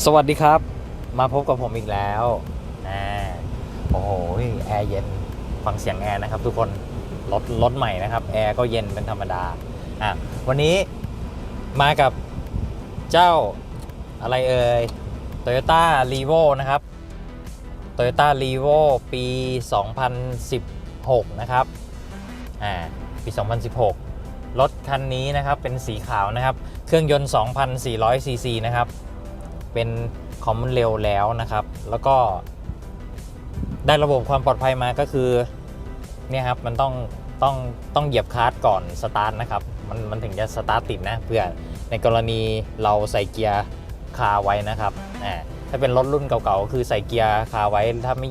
สวัสดีครับ มาพบกับผมอีกแล้วนะโอ้โหแอร์เย็นฟังเสียงแอร์นะครับทุกคนรถรถใหม่นะครับแอร์ก็เย็นเป็นธรรมดาอะวันนี้มากับเจ้าอะไรเอ่ย Toyota r e v o นะครับ Toyota r e v o ปี 2016 นะครับอ่าปี 2016 รถคันนี้นะครับเป็นสีขาวนะครับ เครื่องยนต์ 2,400ซีซีนะครับ เป็นคอมมอนเร็วแล้วนะครับ แล้วก็ได้ระบบความปลอดภัยมาก็คือเนี่ยครับมันต้องต้องต้องเหยียบคลัตช์ก่อนสตาร์ทนะครับมันมันถึงจะสตาร์ทติดนะเพื่อในกรณีเราใส่เกียร์คาไว้นะครับอ่าถ้าเป็นรถรุ่นเก่าๆก็คือใส่เกียร์คาไว้ถ้าไม่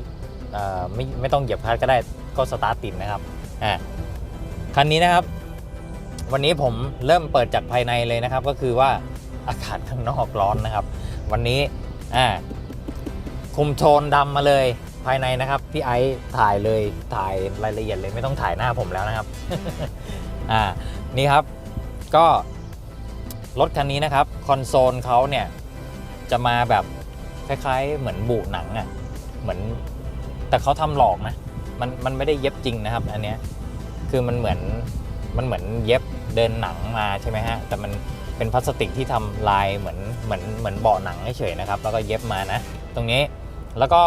อ่อไม่ไม่ต้องเหยียบคลัตช์ก็ได้ก็สตาร์ทติดนะครับอ่าคันนี้นะครับ วันนี้ผมเริ่มเปิดจากภายในเลยนะครับ ก็คือว่าอากาศข้างนอกร้อนนะครับ วันนี้อ่าคุมโทนดำมาเลยภายในนะครับ พี่ไอซ์ถ่ายเลยถ่ายรายละเอียดเลยไม่ต้องถ่ายหน้าผมแล้วนะครับ อ่านี่ครับก็รถคันนี้นะครับคอนโซลเขาเนี่ยจะมาแบบคล้ายๆ เหมือนบุหนังอะ่ะเหมือนแต่เขาทำหลอกนะมันมันไม่ได้เย็บจริงนะครับ อันเนี้ยคือมันเหมือนมันเหมือนเย็บเดินหนังมาใช่ไหมฮะแต่มัน เป็นพลาสติกที่ทำลายเหมือนเหมือนเหมือนเบาะหนังเฉยๆนะครับ แล้วก็เย็บมานะ ตรงนี้แล้วก็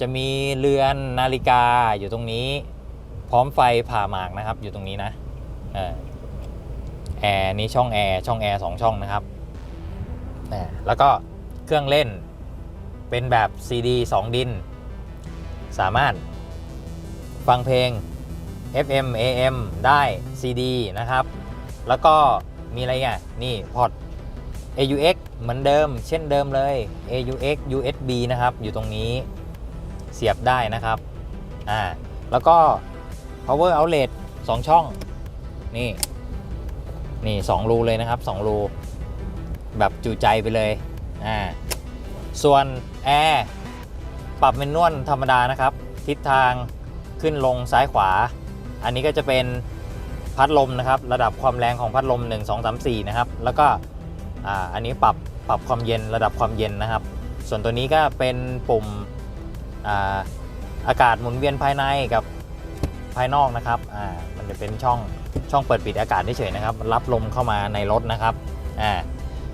จะมีเรือนนาฬิกาอยู่ตรงนี้ พร้อมไฟผ่าหมากนะครับ อยู่ตรงนี้นะแอร์นี้ช่องแอร์ช่องแอร์สองช่องนะครับแล้วก็เครื่องเล่นเป็นแบบ CD 2ดิน สามารถฟังเพลง FM AM ได้ CD นะครับ แล้วก็ มีอะไรอะ นี่พอร์ต AUX เหมือนเดิม เช่นเดิมเลย AUX USB นะครับ อยู่ตรงนี้เสียบได้นะครับ อ่า แล้วก็ power outlet 2 ช่อง นี่ นี่ 2 รูเลยนะครับ 2 รู แบบจุใจไปเลย อ่า ส่วนแอร์ปรับเมนนวลธรรมดานะครับ ทิศทางขึ้นลงซ้ายขวา อันนี้ก็จะเป็น พัดลมนะครับ ระดับความแรงของพัดลม 1 2 3 4 นะครับ แล้วก็อ,อันนี้ปรับปรับความเย็นระดับความเย็นนะครับ ส่วนตัวนี้ก็เป็นปุ่มอาอากาศหมุนเวียนภายในกับภายนอกนะครับมันจะเป็นช่องช่องเปิดปิดอากาศเฉยๆนะครับ รับลมเข้ามาในรถนะครับอ่า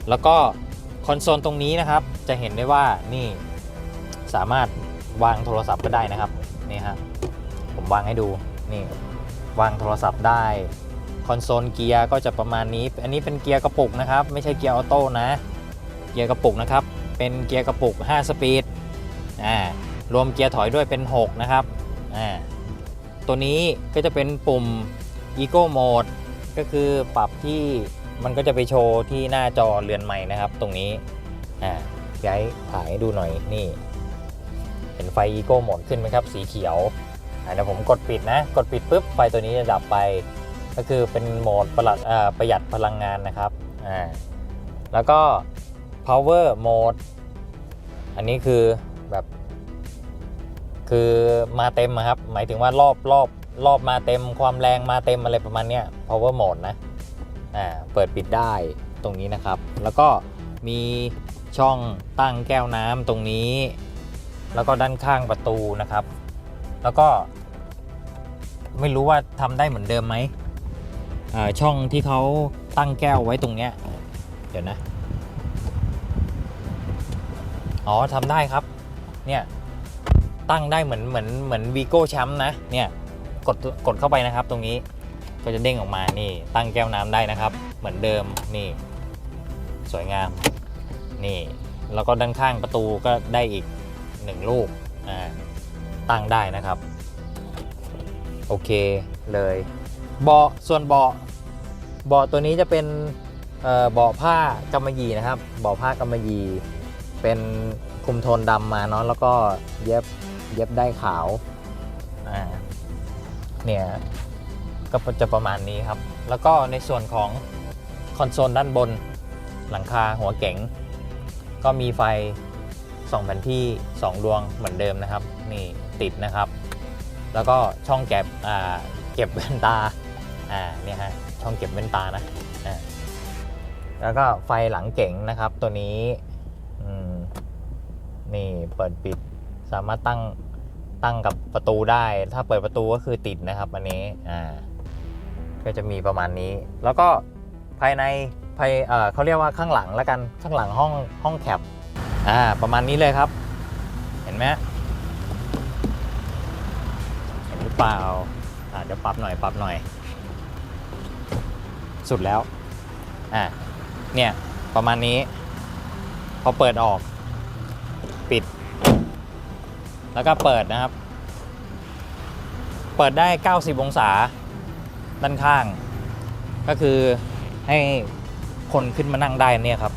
แล้วก็คอนโซลตรงนี้นะครับ จะเห็นได้ว่านี่สามารถวางโทรศัพท์ก็ได้นะครับนี่ฮะผมวางให้ดูนี่ วางโทรศัพท์ได้ คอนโซลเกียร์ก็จะประมาณนี้ อันนี้เป็นเกียร์กระปุกนะครับ ไม่ใช่เกียร์ออโต้นะ เกียร์กระปุกนะครับ เป็นเกียร์กระปุก 5 สปีด อ่า รวมเกียร์ถอยด้วยเป็น 6 นะครับ อ่า ตัวนี้ก็จะเป็นปุ่ม Eco Mode ก็คือปรับที่มันก็จะไปโชว์ที่หน้าจอเรือนใหม่นะครับ ตรงนี้ อ่าย้ายถ่ายให้ดูหน่อยนี่ เห็นไฟ Eco Mode ขึ้นไหมครับ สีเขียว เดี๋ยวผมกดปิดนะ กดปิดปุ๊บไฟตัวนี้จะดับไป ก็คือเป็นโหมดประหลัดประหยัดพลังงานนะครับอ่าแล้วก็ power mode อันนี้คือแบบ คือมาเต็มครับ หมายถึงว่ารอบรอบรอบมาเต็มความแรงมาเต็มอะไรประมาณเนี้ย power mode นะอ่าเปิดปิดได้ตรงนี้นะครับ แล้วก็มีช่องตั้งแก้วน้ำตรงนี้ แล้วก็ด้านข้างประตูนะครับ แล้วก็ ไม่รู้ว่าทำได้เหมือนเดิมไหมช่องที่เขาตั้งแก้วไว้ตรงเนี้ย เดี๋ยวนะ อ๋อทำได้ครับ เนี่ย ตั้งได้เหมือนเหมือนเหมือนวีโก้แชมป์นะ เนี่ยกดกดเข้าไปนะครับ ตรงนี้ก็จะเด้งออกมานี่ ตั้งแก้วน้ำได้นะครับ เหมือนเดิมนี่ สวยงาม นี่ แล้วก็ด้านข้างประตูก็ได้อีกหนึ่งลูกอ่า ตั้งได้นะครับ โอเคเลยเบาะส่วนเบาะเบาะตัวนี้จะเป็นเบาะผ้ากำมะหยี่นะครับเบาะผ้ากำมะหยี่เป็นคุมโทนดำมาเนาะแล้วก็เย็บเย็บได้ขาวอ่าเนี่ยก็จะประมาณนี้ครับ แล้วก็ในส่วนของคอนโซลด้านบนหลังคาหัวเก๋งก็มีไฟสองแผ่นที่ 2 ดวงเหมือนเดิมนะครับ นี่ติดนะครับ แล้วก็ช่องเก็บเก็บแว่นตาอ่าเนี่ยฮะช่องเก็บแว่นตานะอ่าแล้วก็ไฟหลังเก๋งนะครับ ตัวนี้อืมนี่เปิดปิดสามารถตั้งตั้งกับประตูได้ ถ้าเปิดประตูก็คือติดนะครับอันนี้อ่าก็จะมีประมาณนี้ แล้วก็ภายในภายเอ่อเขาเรียกว่าข้างหลังแล้วกันข้างหลังห้องห้องแคปอ่าประมาณนี้เลยครับ เห็นไหม เปล่าอ่าเดี๋ยวปรับหน่อยปรับหน่อย สุดแล้วอ่าเนี่ยประมาณนี้ พอเปิดออก ปิด แล้วก็เปิดนะครับ เปิดได้ 90 องศา ด้านข้าง ก็คือให้คนขึ้นมานั่งได้เนี่ยครับ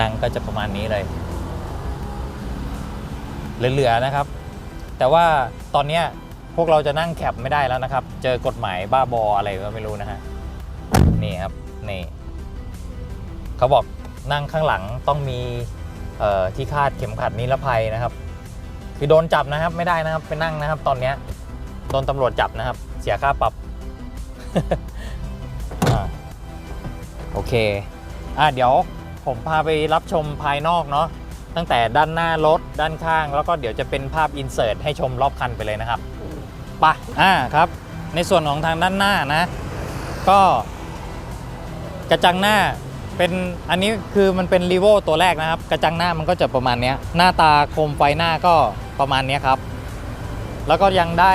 นั่งก็จะประมาณนี้เลย เหลือๆนะครับ แต่ว่าตอนเนี้ย พวกเราจะนั่งแคปไม่ได้แล้วนะครับ เจอกฎหมายบ้าบออะไรก็ไม่รู้นะฮะ นี่ครับ นี่ เขาบอกนั่งข้างหลังต้องมีที่คาดเข็มขัดนิรภัยนะครับ คือโดนจับนะครับ ไม่ได้นะครับ ไปนั่งนะครับ ตอนเนี้ยโดนตำรวจจับนะครับ เสียค่าปรับอโอเค อะเดี๋ยวผมพาไปรับชมภายนอกเนาะ ตั้งแต่ด้านหน้ารถ ด้านข้าง แล้วก็เดี๋ยวจะเป็นภาพอินเสิร์ตให้ชมรอบคันไปเลยนะครับ ปะอ่าครับ ในส่วนของทางด้านหน้านะ ก็กระจังหน้าเป็นอันนี้คือมันเป็นรีโวตัวแรกนะครับ กระจังหน้ามันก็จะประมาณนี้หน้าตาโคมไฟหน้าก็ประมาณนี้ครับ แล้วก็ยังได้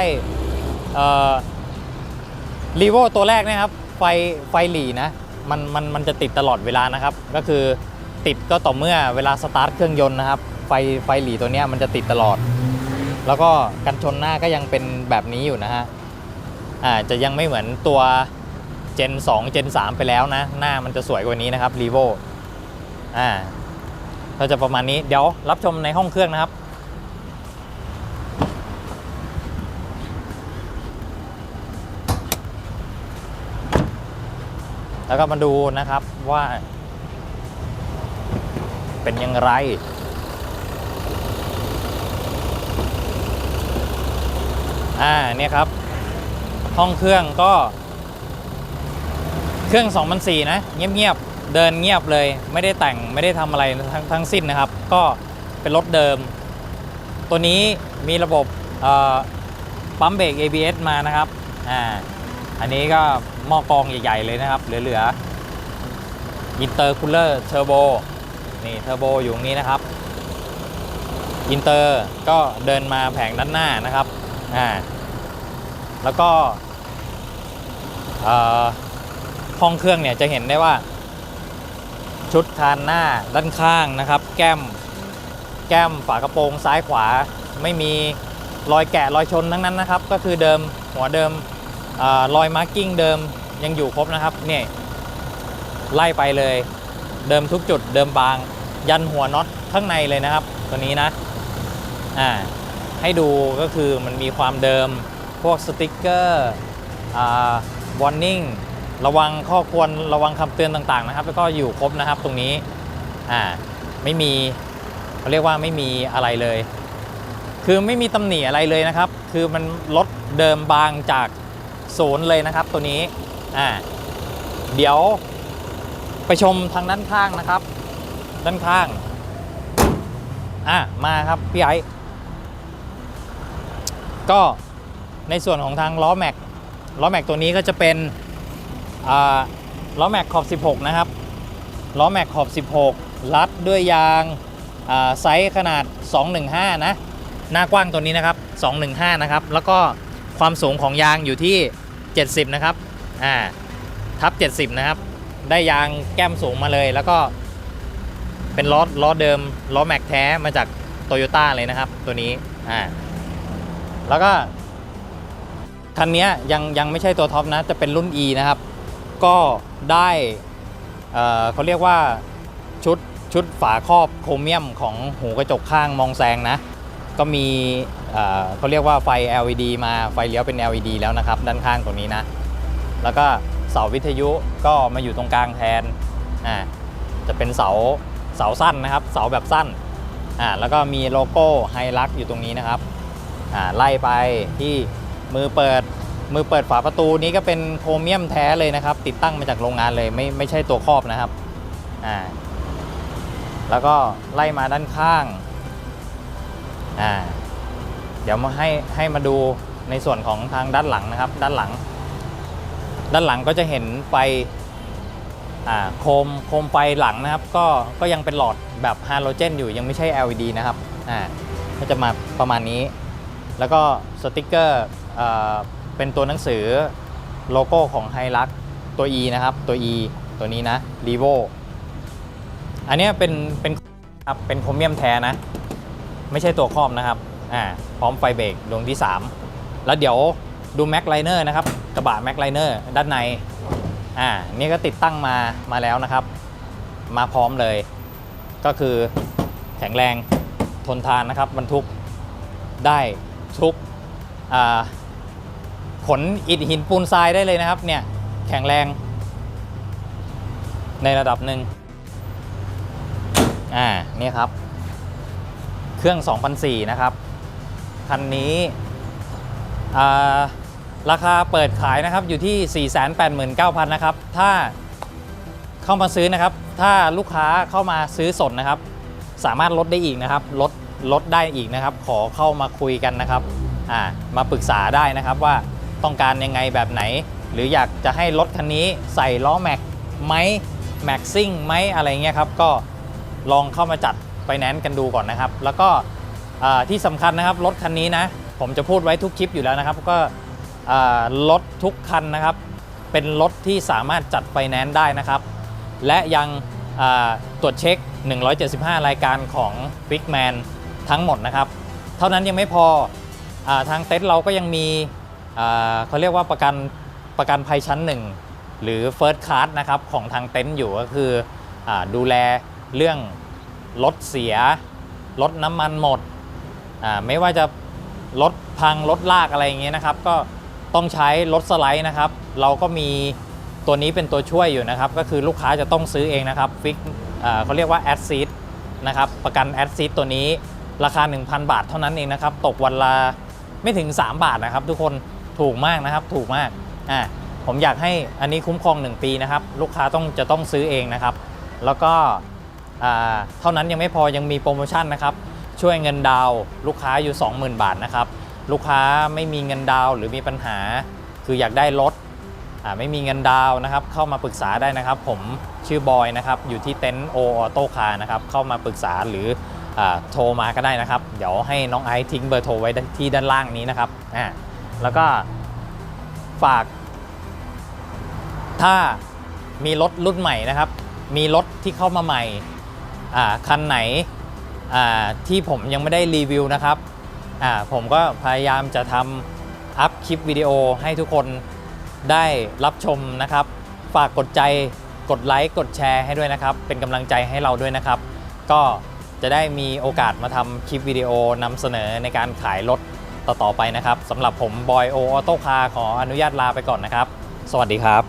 รีโวตัวแรกนะครับไฟไฟหลีนะมันมันมันจะติดตลอดเวลานะครับ ก็คือติดก็ต่อเมื่อเวลาสตาร์ทเครื่องยนต์นะครับ ไฟไฟหลีตัวนี้มันจะติดตลอด แล้วก็กันชนหน้าก็ยังเป็นแบบนี้อยู่นะฮะอ่าจะยังไม่เหมือนตัวเจน2เจน3ไปแล้วนะ หน้ามันจะสวยกว่านี้นะครับรีโวอ่าก็จะประมาณนี้เดี๋ยวรับชมในห้องเครื่องนะครับแล้วก็มาดูนะครับว่าเป็นอยังไร อ่าเนี่ยครับ ห้องเครื่องก็ เครื่อง2004นะ เงียบๆ เดินเงียบเลย ไม่ได้แต่งไม่ได้ทำอะไรทั้งทั้งสิ้นนะครับ ก็เป็นรถเดิม ตัวนี้มีระบบปั๊มเบรก ABS มานะครับอ่าอันนี้ก็หม้อกรองใหญ่ ๆ เลยนะครับ เหลือๆอินเตอร์คูลเลอร์เทอร์โบนี่เทอร์โบอยู่ตรงนี้นะครับอินเตอร์ก็เดินมาแผงด้านหน้านะครับ อ่าแล้วก็ห้องเครื่องเนี่ยจะเห็นได้ว่า ชุดคานหน้าด้านข้างนะครับ แก้ม แก้มฝากระโปรงซ้ายขวาไม่มีรอยแกะรอยชนทั้งนั้นนะครับ ก็คือเดิมหัวเดิมอรอยมาร์กิ้งเดิมยังอยู่ครบนะครับเนี่ยไล่ไปเลย เดิมทุกจุดเดิมบาง ยันหัวน็อตข้างในเลยนะครับ ตัวนี้นะอ่า ให้ดูก็คือมันมีความเดิมพวกสติกเกอร์วอร์นิ่งระวังข้อควรระวังคำเตือนต่างๆนะครับ แล้วก็อยู่ครบนะครับตรงนี้อ่าไม่มีเขาเรียกว่าไม่มีอะไรเลย คือไม่มีตำหนิอะไรเลยนะครับ คือมันลดเดิมบางจากศูนย์เลยนะครับตัวนี้อ่าเดี๋ยวไปชมทางด้านข้างนะครับ ด้านข้างอะมาครับพี่ไอ ก็ในส่วนของทางล้อแม็กล้อแม็กตัวนี้ก็จะเป็นล้อแม็กขอบ 16 นะครับล้อแม็กขอบ 16 รัดด้วยยางไซส์ขนาด 215 นะ หน้ากว้างตัวนี้นะครับ 215 นะครับ แล้วก็ความสูงของยางอยู่ที่ 70 นะครับอ่าทับ 70 นะครับ ได้ยางแก้มสูงมาเลย แล้วก็เป็นล้อล้อเดิมล้อแม็กแท้มาจากโตโยต้าเลยนะครับ ตัวนี้อ่า แล้วก็ คันนี้ยังยังไม่ใช่ตัวท็อปนะ จะเป็นรุ่น E นะครับ ก็ได้เเขาเรียกว่าชุดชุดฝาครอบโครเมียมของหูกระจกข้างมองแซงนะ ก็มีเอ่อเขาเรียกว่าไฟ LED มาไฟเลี้ยวเป็น LED แล้วนะครับ ด้านข้างตรงนี้นะ แล้วก็เสาวิทยุก็มาอยู่ตรงกลางแทนอ่าจะเป็นเสาเสาสั้นนะครับ เสาแบบสั้นอ่าแล้วก็มีโลโก้ไฮลักอยู่ตรงนี้นะครับ ไล่ไปที่มือเปิดมือเปิดฝาประตูนี้ก็เป็นโครเมียมแท้เลยนะครับ ติดตั้งมาจากโรงงานเลยไม่ไม่ใช่ตัวครอบนะครับอ่าแล้วก็ไล่มาด้านข้างอ่าเดี๋ยวมาให้ให้มาดูในส่วนของทางด้านหลังนะครับ ด้านหลัง ด้านหลังก็จะเห็นไฟอ่าโคมโคมไฟหลังนะครับ ก็ก็ยังเป็นหลอดแบบฮาโลเจนอยู่ยังไม่ใช่ LED นะครับอ่าก็จะมาประมาณนี้ แล้วก็สติกเกอร์เป็นตัวหนังสือโลโก้ของไฮรักตัว E นะครับ ตัว E ตัวนี้นะ r e v o อันนี้เป็นเป็นครับเป็นโครเมียมแท้นะ ไม่ใช่ตัวครอบนะครับอ่าพร้อมไฟเบรกดวงที่ 3 แล้วเดี๋ยวดูแม็กไลเนอร์นะครับ กระบะแม็กไลเนอร์ด้านในอ่านี่ก็ติดตั้งมามาแล้วนะครับ มาพร้อมเลย ก็คือแข็งแรงทนทานนะครับบรรทุกได้ ทุกขนอิฐหินปูนทรายได้เลยนะครับเนี่ยแข็งแรงในระดับหนึ่งอ่านี่ครับ เครื่อง 2004 นะครับ คันนี้ราคาเปิดขายนะครับอยู่ที่ 489,000 นะครับ ถ้าเข้ามาซื้อนะครับ ถ้าลูกค้าเข้ามาซื้อสดนะครับ สามารถลดได้อีกนะครับ ลด ลดได้อีกนะครับ ขอเข้ามาคุยกันนะครับอ่ามาปรึกษาได้นะครับว่าต้องการยังไงแบบไหน หรืออยากจะให้รถคันนี้ใส่ล้อแม็กไหมแม็กซิ่งไหมอะไรเงี้ยครับก็ลองเข้ามาจัดไฟแนนซ์กันดูก่อนนะครับ แล้วก็ที่สำคัญนะครับรถคันนี้นะผมจะพูดไว้ทุกคลิปอยู่แล้วนะครับ ก็รถทุกคันนะครับ เป็นรถที่สามารถจัดไฟแนนซ์ได้นะครับ และยังตรวจเช็ค 175 รายการของ f i x m a n ทั้งหมดนะครับ เท่านั้นยังไม่พออทางเต็นท์เราก็ยังมีเขาเรียกว่าประกันประกันภัยชั้นหนึ่งหรือ First Class นะครับของทางเต็นท์อยู่ก็คืออดูแลเรื่องรถเสียรถน้ำมันหมด ไม่ว่าจะรถพังรถลากอะไรอย่างเงี้ยนะครับ ก็ต้องใช้รถสไลด์นะครับ เราก็มีตัวนี้เป็นตัวช่วยอยู่นะครับ ก็คือลูกค้าจะต้องซื้อเองนะครับฟิกเขาเรียกว่าแอดซีดนะครับประกันแอดซีดตัวนี้ ราคา 1,000 บาทเท่านั้นเองนะครับ ตกวันละไม่ถึง 3 บาทนะครับ ทุกคนถูกมากนะครับ ถูกมากอ่าผมอยากให้อันนี้คุ้มครอง 1 ปีนะครับ ลูกค้าต้องจะต้องซื้อเองนะครับ แล้วก็อ่าเท่านั้นยังไม่พอยังมีโปรโมชั่นนะครับ ช่วยเงินดาวลูกค้าอยู่ 20,000 บาทนะครับ ลูกค้าไม่มีเงินดาวหรือมีปัญหา คืออยากได้รถอ่าไม่มีเงินดาวนะครับ เข้ามาปรึกษาได้นะครับ ผมชื่อบอยนะครับ อยู่ที่เต็นท์โอออโต้คาร์นะครับ เข้ามาปรึกษาหรือ โทรมาก็ได้นะครับ เดี๋ยวให้น้องไอซ์ทิ้งเบอร์โทรไว้ที่ด้านล่างนี้นะครับอ่าแล้วก็ฝาก ถ้ามีรถรุ่นใหม่นะครับ มีรถที่เข้ามาใหม่อ่าคันไหนอ่าที่ผมยังไม่ได้รีวิวนะครับอ่าผมก็พยายามจะทำอัพคลิปวิดีโอให้ทุกคนได้รับชมนะครับ ฝากกดใจกดไลค์กดแชร์ให้ด้วยนะครับ เป็นกำลังใจให้เราด้วยนะครับ ก็ จะได้มีโอกาสมาทำคลิปวิดีโอนำเสนอในการขายรถต่อๆไปนะครับสำหรับผมบอยโอออโต้คาร์ขออนุญาตลาไปก่อนนะครับ สวัสดีครับ